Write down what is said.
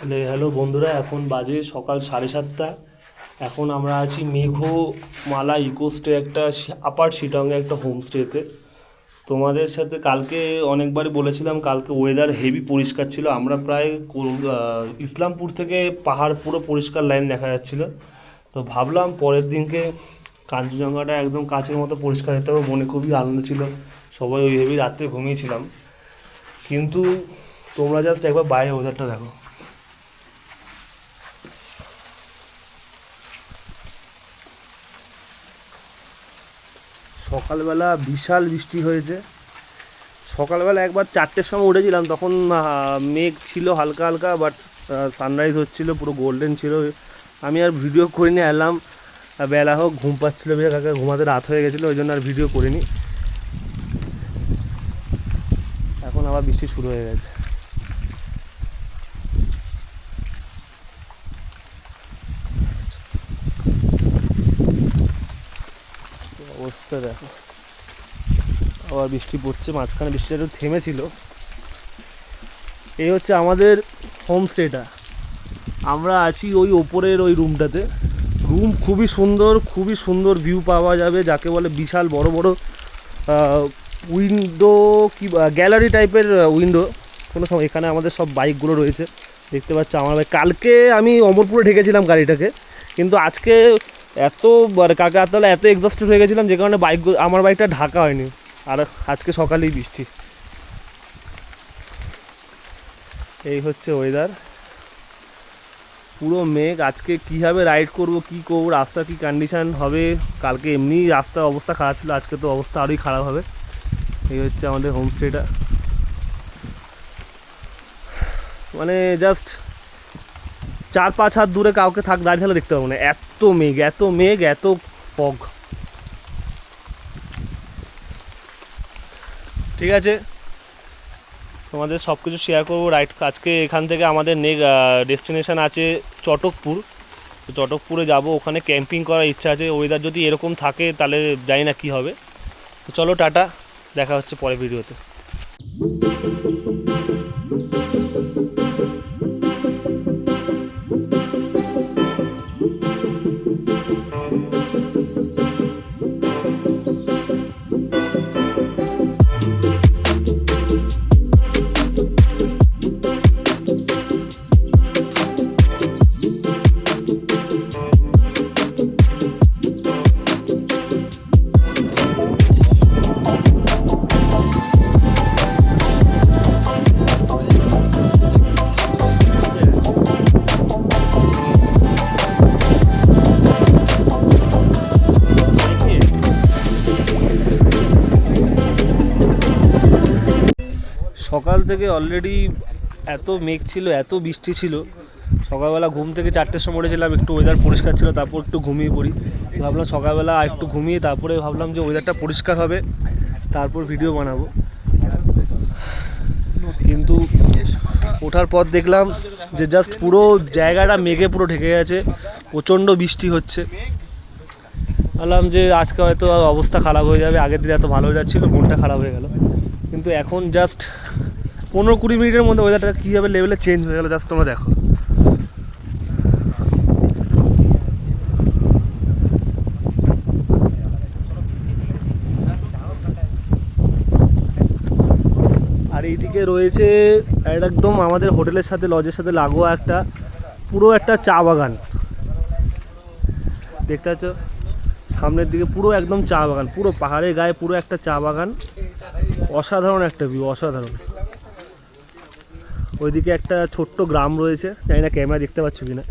Hello বন্ধুরা, এখন বাজে সকাল সাড়ে সাতটা। এখন আমরা আছি মেঘমালা ইকোস্টে একটা আপার শিটংয়ে একটা হোমস্টেতে তোমাদের সাথে কালকে অনেকবারই বলেছিলাম, কালকে ওয়েদার হেভি পরিষ্কার ছিল। আমরা প্রায় ইসলামপুর থেকে পাহাড় পুরো পরিষ্কার লাইন দেখা যাচ্ছিল। তো ভাবলাম পরের দিনকে কাঞ্চনজঙ্ঘাটা একদম কাছের মতো পরিষ্কার হতে হবে, মনে খুবই আনন্দ ছিল। সবাই ওই হেভি রাত্রে ঘুমিয়েছিলাম। কিন্তু তোমরা জাস্ট একবার বাইরে ওয়েদারটা দেখো। সকালবেলা বিশাল বৃষ্টি হয়েছে। সকালবেলা একবার চারটের সময় উঠেছিলাম, তখন মেঘ ছিল হালকা হালকা বাট সানরাইজ হচ্ছিল, পুরো গোল্ডেন ছিল। আমি আর ভিডিও করিনি এলাম বেলা হোক, ঘুম পাচ্ছিলো বেশ কাকা ঘুমাতে রাত হয়ে গেছিল, ওই জন্য আর ভিডিও করিনি। এখন আবার বৃষ্টি শুরু হয়ে গেছে। অবস্থা দেখো। আবার বৃষ্টি পড়ছে, মাঝখানে বৃষ্টিটা একটু থেমেছিল। এই হচ্ছে আমাদের হোমস্টেটা আমরা আছি ওই ওপরের ওই রুমটাতে রুম খুবই সুন্দর খুবই সুন্দর ভিউ পাওয়া যাবে, যাকে বলে বিশাল বড় বড় উইন্ডো কি গ্যালারি টাইপের উইন্ডো কোনো সময় এখানে আমাদের সব বাইকগুলো রয়েছে। দেখতে পাচ্ছ আমার কালকে আমি অমরপুরে ঢেকেছিলাম গাড়িটাকে। কিন্তু আজকে এত কালকে রাতবেলা এত এক্সস্টেড হয়ে গেছিলাম, যে কারণে বাইক আমার বাইকটা ঢাকা হয়নি। আর আজকে সকালেই বৃষ্টি। এই হচ্ছে ওয়েদার পুরো মেঘ। আজকে কীভাবে রাইড করব, কি করব, রাস্তা কি কন্ডিশান হবে? কালকে এমনি রাস্তার অবস্থা খারাপ ছিল, আজকে তো অবস্থা আরোই খারাপ হবে। এই হচ্ছে আমাদের হোমস্টেটা মানে জাস্ট চার পাঁচ হাত দূরে কাউকে থাক, দাঁড়িয়ে থাকলে দেখতে পাবো না। এত মেঘ এত মেঘ, এত ফগ ঠিক আছে। তোমাদের সব কিছু শেয়ার করব রাইট আজকে এখান থেকে আমাদের নেক ডেস্টিনেশন আছে চটকপুর। তো চটকপুরে যাব, ওখানে ক্যাম্পিং করার ইচ্ছা আছে। ওয়েদার যদি এরকম থাকে, তাহলে জানি না কী হবে। তো চলো টাটা, দেখা হচ্ছে পরে ভিডিওতে সকাল থেকে অলরেডি এত মেঘ ছিল, এত বৃষ্টি ছিল। সকালবেলা ঘুম থেকে চারটের সময় উঠেছিলাম, একটু ওয়েদার পরিষ্কার ছিল, তারপর একটু ঘুমিয়ে পড়ি। ভাবলাম সকালবেলা আর একটু ঘুমিয়ে, তারপরে ভাবলাম যে ওয়েদারটা পরিষ্কার হবে, তারপর ভিডিও বানাবো। কিন্তু ওঠার পর দেখলাম যে জাস্ট পুরো জায়গাটা মেঘে পুরো ঢেকে গেছে, প্রচণ্ড বৃষ্টি হচ্ছে। ভাবলাম যে আজকে হয়তো অবস্থা খারাপ হয়ে যাবে, আগের দিন এত ভালো হয়ে যাচ্ছিল মনটা খারাপ হয়ে গেল। কিন্তু এখন জাস্ট পনেরো কুড়ি মিনিটের মধ্যে ওয়েদারটা কীভাবে লেভেলে চেঞ্জ হয়ে গেলো জাস্ট তোমরা দেখো। আর এইদিকে রয়েছে একদম আমাদের হোটেলের সাথে লজের সাথে লাগোয়া একটা, পুরো একটা চা বাগান। দেখতে পাচ্ছ? সামনের দিকে পুরো একদম চা বাগান, পুরো পাহাড়ের গায়ে পুরো একটা চা বাগান। অসাধারণ একটা ভিউ অসাধারণ। ওইদিকে একটা ছোট্ট গ্রাম রয়েছে, জানি না ক্যামেরা দেখতে পাচ্ছ কিনা।